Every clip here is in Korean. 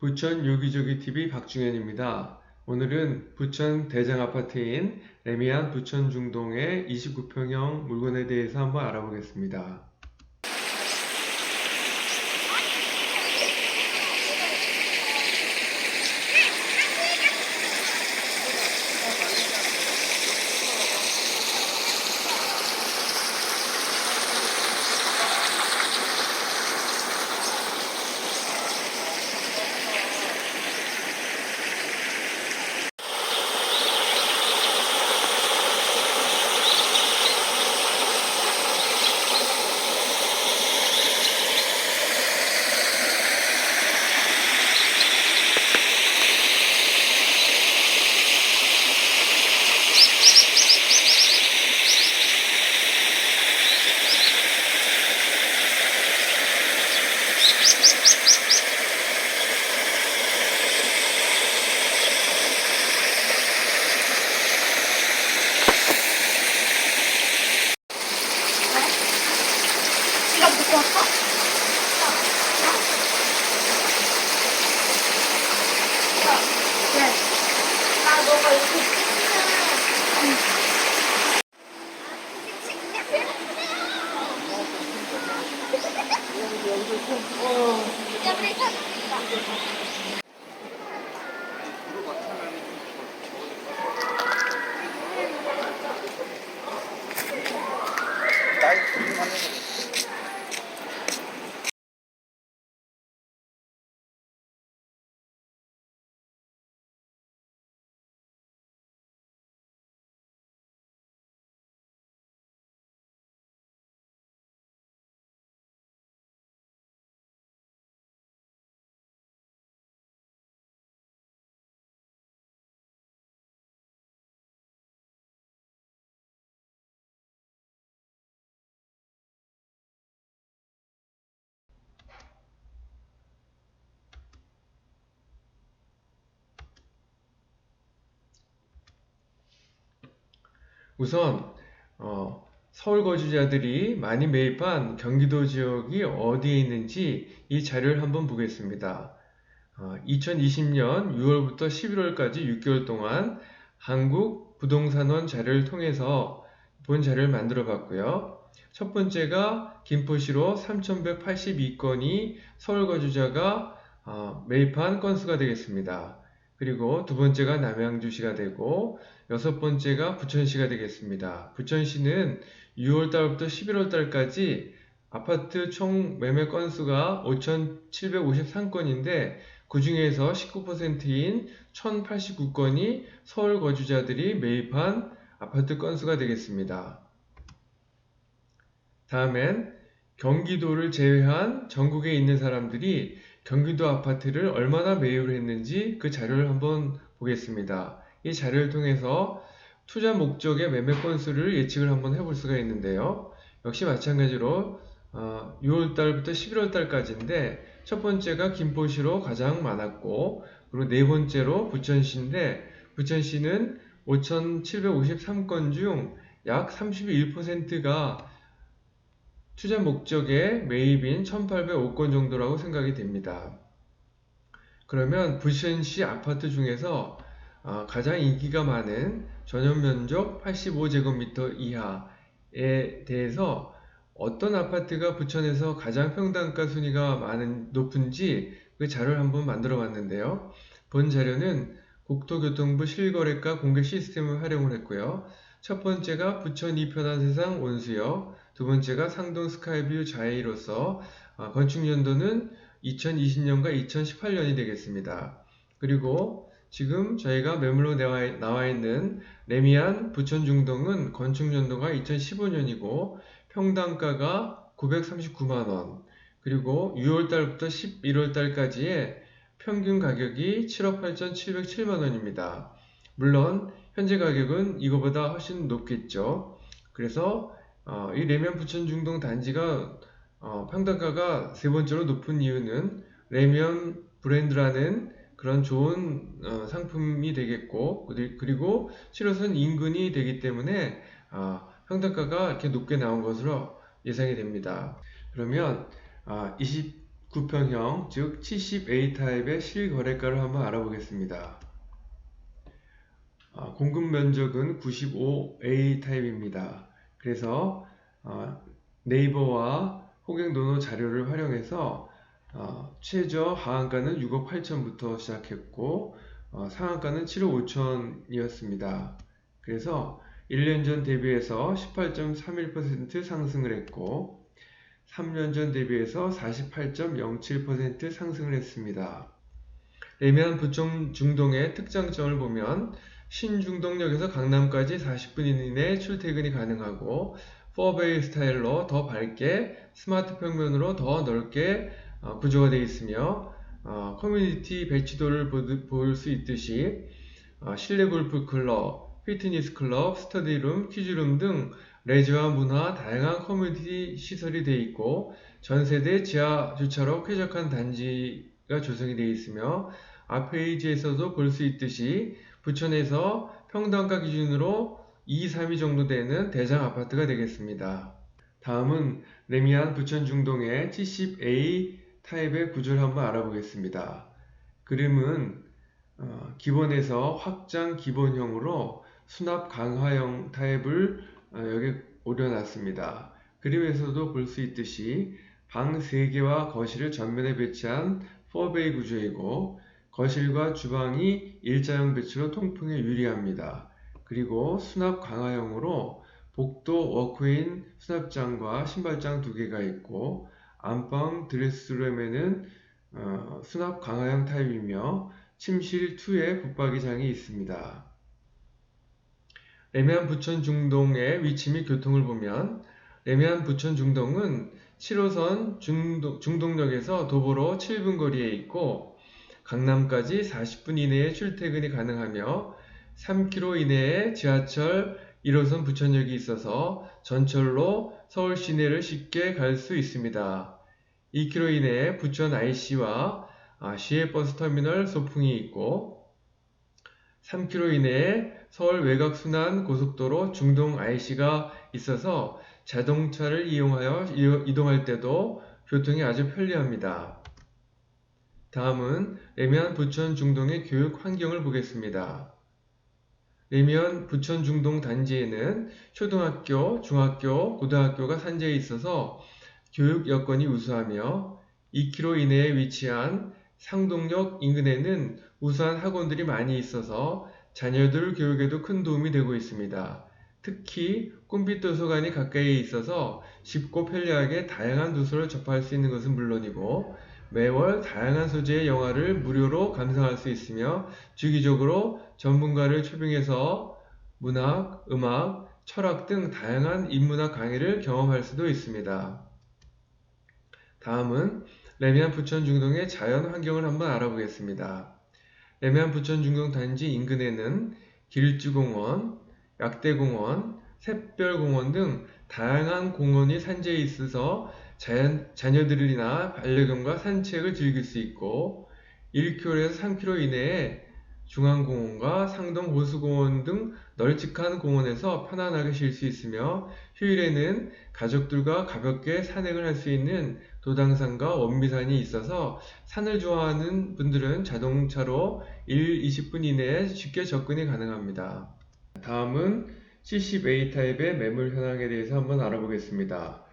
부천 요기조기 TV 박중현입니다. 오늘은 부천 대장 아파트인 레미안 부천 중동의 29평형 물건에 대해서 한번 알아보겠습니다. 우선 어, 서울 거주자들이 많이 매입한 경기도 지역이 어디에 있는지 이 자료를 한번 보겠습니다. 어, 2020년 6월부터 11월까지 6개월 동안 한국 부동산원 자료를 통해서 본 자료를 만들어 봤고요. 첫 번째가 김포시로 3,182건이 서울 거주자가 어, 매입한 건수가 되겠습니다. 그리고 두 번째가 남양주시가 되고 여섯 번째가 부천시가 되겠습니다. 부천시는 6월 달부터 11월 달까지 아파트 총 매매 건수가 5,753건인데 그 중에서 19%인 1,089건이 서울 거주자들이 매입한 아파트 건수가 되겠습니다. 다음엔 경기도를 제외한 전국에 있는 사람들이 경기도 아파트를 얼마나 매입을 했는지 그 자료를 한번 보겠습니다. 이 자료를 통해서 투자 목적의 매매 건수를 예측을 한번 해볼 수가 있는데요. 역시 마찬가지로 어, 6월 달부터 11월 달까지인데 첫 번째가 김포시로 가장 많았고 그리고 네 번째로 부천시인데 부천시는 5,753건 중 약 31%가 투자 목적의 매입인 1,805건 정도라고 생각이 됩니다. 그러면 부천시 아파트 중에서 어, 가장 인기가 많은 전용 면적 85제곱미터 이하에 대해서 어떤 아파트가 부천에서 가장 평당가 순위가 많은 높은지 그 자료를 한번 만들어 봤는데요. 본 자료는 국토교통부 실거래가 공개 시스템을 활용을 했고요. 첫 번째가 부천 이편한 세상 온수역, 두 번째가 상동 스카이뷰 자이로서 어, 건축 연도는 2020년과 2018년이 되겠습니다. 그리고 지금 저희가 매물로 나와, 있는 레미안 부천 중동은 건축 연도가 2015년이고 평당가가 939만 원, 그리고 6월 달부터 11월 달까지의 평균 가격이 7억 8,707만 원입니다. 물론 현재 가격은 이거보다 훨씬 높겠죠. 그래서 어, 이 레미안 부천 중동 단지가 어, 평당가가 세 번째로 높은 이유는 레미안 브랜드라는 그런 좋은 어, 상품이 되겠고 그리고 7호선 인근이 되기 때문에 어, 평당가가 이렇게 높게 나온 것으로 예상이 됩니다. 그러면 아, 20, 구평형, 즉 70A 타입의 실거래가를 한번 알아보겠습니다. 아, 공급 면적은 95A 타입입니다. 그래서 아, 네이버와 호갱도노 자료를 활용해서 어, 최저 하한가는 6억 8천부터 시작했고 어, 상한가는 7억 5천이었습니다. 그래서 1년 전 대비해서 18.31% 상승을 했고 3년 전 대비해서 48.07% 상승을 했습니다. 레미안 부천 중동의 특장점을 보면 신중동역에서 강남까지 40분 이내에 출퇴근이 가능하고 4베이 스타일로 더 밝게 스마트 평면으로 더 넓게 어, 구조가 되어 있으며 어, 커뮤니티 배치도를 볼 수 있듯이 어, 실내 골프 클럽, 피트니스 클럽, 스터디룸, 퀴즈룸 등 레저와 문화, 다양한 커뮤니티 시설이 되어 있고 전 세대 지하 주차로 쾌적한 단지가 조성이 되어 있으며 앞 페이지에서도 볼 수 있듯이 부천에서 평당가 기준으로 2, 3위 정도 되는 대장 아파트가 되겠습니다. 다음은 레미안 부천 중동의 70A 타입의 구조를 한번 알아보겠습니다. 그림은 어, 기본에서 확장 기본형으로 수납 강화형 타입을 어, 여기 올려놨습니다. 그림에서도 볼 수 있듯이 방 3개와 거실을 전면에 배치한 4베이 구조이고 거실과 주방이 일자형 배치로 통풍에 유리합니다. 그리고 수납 강화형으로 복도 워크인 수납장과 신발장 두 개가 있고 안방 드레스룸에는 어, 수납 강화형 타입이며 침실 2에 붙박이장이 있습니다. 레미안 부천 중동의 위치 및 교통을 보면 레미안 부천 중동은 7호선 중동, 중동역에서 도보로 7분 거리에 있고 강남까지 40분 이내에 출퇴근이 가능하며 3km 이내에 지하철 1호선 부천역이 있어서 전철로 서울 시내를 쉽게 갈 수 있습니다. 2km 이내에 부천 IC와 아, 시외버스 터미널 소풍이 있고 3km 이내에 서울 외곽순환 고속도로 중동 IC가 있어서 자동차를 이용하여 이동할 때도 교통이 아주 편리합니다. 다음은 레미안 부천 중동의 교육 환경을 보겠습니다. 레미안 부천 중동 단지에는 초등학교, 중학교, 고등학교가 산재해 있어서 교육 여건이 우수하며 2km 이내에 위치한 상동역 인근에는 우수한 학원들이 많이 있어서 자녀들 교육에도 큰 도움이 되고 있습니다. 특히 꿈빛 도서관이 가까이에 있어서 쉽고 편리하게 다양한 도서를 접할 수 있는 것은 물론이고 매월 다양한 소재의 영화를 무료로 감상할 수 있으며 주기적으로 전문가를 초빙해서 문학, 음악, 철학 등 다양한 인문학 강의를 경험할 수도 있습니다. 다음은 레미안 부천 중동의 자연 환경을 한번 알아보겠습니다. 레미안 부천 중동 단지 인근에는 길주공원, 약대공원, 샛별공원 등 다양한 공원이 산재해 있어서 자녀들이나 반려견과 산책을 즐길 수 있고 1km에서 3km 이내에 중앙공원과 상동 호수공원 등 널찍한 공원에서 편안하게 쉴 수 있으며 휴일에는 가족들과 가볍게 산행을 할 수 있는 도당산과 원미산이 있어서 산을 좋아하는 분들은 자동차로 1, 20분 이내에 쉽게 접근이 가능합니다. 다음은 70A 타입의 매물 현황에 대해서 한번 알아보겠습니다.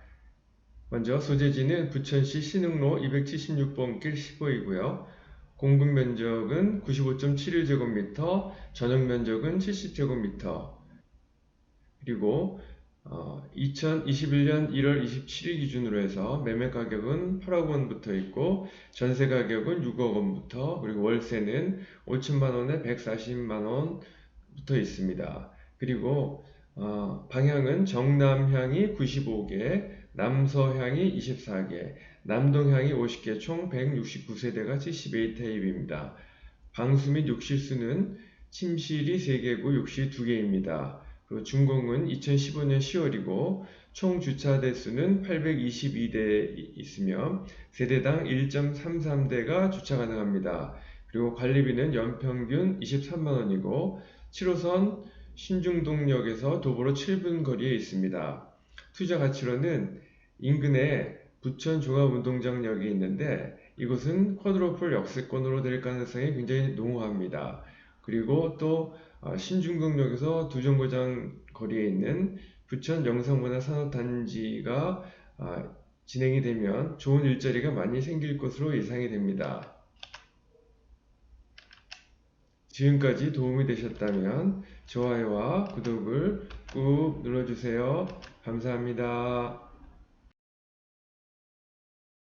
먼저 소재지는 부천시 신흥로 276번 길 15이고요. 공급 면적은 95.71제곱미터, 전용 면적은 70제곱미터. 그리고 어, 2021년 1월 27일 기준으로 해서 매매 가격은 8억 원부터 있고 전세 가격은 6억 원부터 그리고 월세는 5천만 원에 140만 원부터 있습니다. 그리고 어, 방향은 정남향이 95개, 남서향이 24개, 남동향이 50개, 총 169세대가 72 타입입니다. 방수 및 욕실수는 침실이 3개고 욕실 2개입니다. 그리고 준공은 2015년 10월이고 총 주차 대수는 822대 있으며 세대당 1.33대가 주차 가능합니다. 그리고 관리비는 연평균 23만원이고 7호선 신중동역에서 도보로 7분 거리에 있습니다. 투자 가치로는 인근에 부천 종합운동장역이 있는데 이곳은 쿼드로플 역세권으로 될 가능성이 굉장히 농후합니다. 그리고 또 어, 신중국역에서 두 정거장 거리에 있는 부천 영상문화산업단지가 아, 진행이 되면 좋은 일자리가 많이 생길 것으로 예상이 됩니다. 지금까지 도움이 되셨다면 좋아요와 구독을 꾹 눌러주세요. 감사합니다.